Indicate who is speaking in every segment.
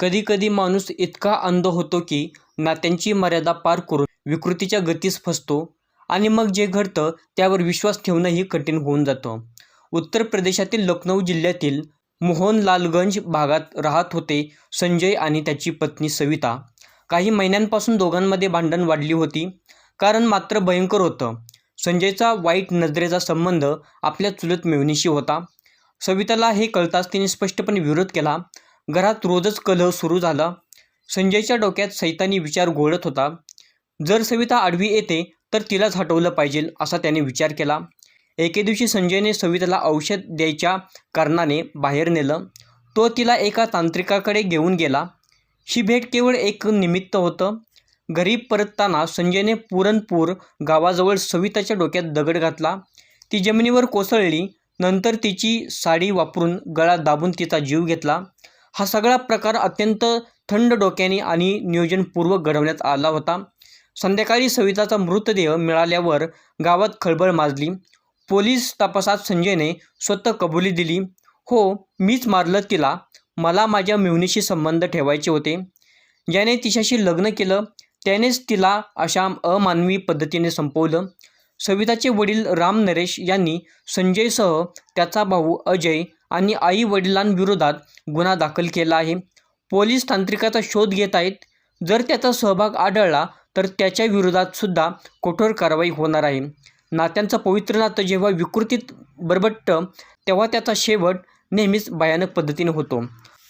Speaker 1: कधीकधी माणूस इतका अंध होतो की नात्यांची मर्यादा पार करून विकृतीच्या गतीस फसतो आणि मग जे घडतं त्यावर विश्वास ठेवणंही कठीण होऊन जातं. उत्तर प्रदेशातील लखनौ जिल्ह्यातील मोहनलालगंज भागात राहत होते संजय आणि त्याची पत्नी सविता. काही महिन्यांपासून दोघांमध्ये भांडण वाढली होती. कारण मात्र भयंकर होतं. संजयचा वाईट नजरेचा संबंध आपल्या चुलत मेवणीशी होता. सविताला हे कळताच तिने स्पष्टपणे विरोध केला. घरात रोजच कलह सुरू झाला. संजयच्या डोक्यात सैतानी विचार घोळत होता. जर सविता आडवी येते तर तिलाच हटवलं पाहिजे असा त्याने विचार केला. एके दिवशी संजयने सविताला औषध द्यायच्या कारणाने बाहेर नेलं. तो तिला एका तांत्रिकाकडे घेऊन गेला. ही भेट केवळ एक निमित्त होतं. घरी परतताना संजयने पुरणपूर गावाजवळ सविताच्या डोक्यात दगड घातला. ती जमिनीवर कोसळली. नंतर तिची साडी वापरून गळा दाबून तिचा जीव घेतला. हा सगळा प्रकार अत्यंत थंड डोक्याने आणि नियोजनपूर्वक घडवण्यात आला होता. संध्याकाळी सविताचा मृतदेह मिळाल्यावर गावात खळबळ माजली. पोलीस तपासात संजयने स्वतः कबुली दिली. हो मीच मारलं तिला. मला माझ्या मिवणीशी संबंध ठेवायचे होते. ज्याने तिच्याशी लग्न केलं त्यानेच तिला अशा अमानवी पद्धतीने संपवलं. सविताचे वडील राम नरेश यांनी संजयसह त्याचा भाऊ अजय आणि आई वडिलांविरोधात गुन्हा दाखल केला आहे. पोलीस तांत्रिकाचा शोध घेत आहेत. जर त्याचा सहभाग आढळला तर त्याच्या विरोधात सुद्धा कठोर कारवाई होणार आहे. नात्यांचं पवित्र नातं जेव्हा विकृतीत बरबटतं तेव्हा त्याचा शेवट नेहमीच भयानक पद्धतीने होतो.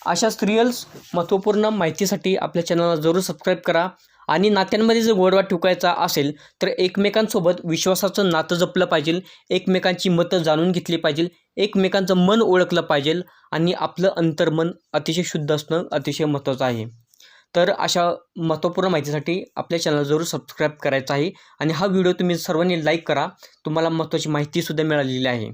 Speaker 1: अशा सिरियल्स महत्त्वपूर्ण माहितीसाठी आपल्या चॅनलला जरूर सबस्क्राईब करा. आणि नात्यांमध्ये जर गोडवा ठुकायचा असेल तर एकमेकांसोबत विश्वासाचं नातं जपलं पाहिजे एकमेकांची मतं जाणून घेतली पाहिजे एकमेकांचं मन ओळखलं पाहिजे आणि आपलं अंतर्मन अतिशय शुद्ध असणं अतिशय महत्त्वाचं आहे. तर अशा महत्त्वपूर्ण माहितीसाठी आपल्या चॅनल जरूर सबस्क्राईब करायचं आहे आणि हा व्हिडिओ तुम्ही सर्वांनी लाईक करा. तुम्हाला महत्त्वाची माहितीसुद्धा मिळालेली आहे.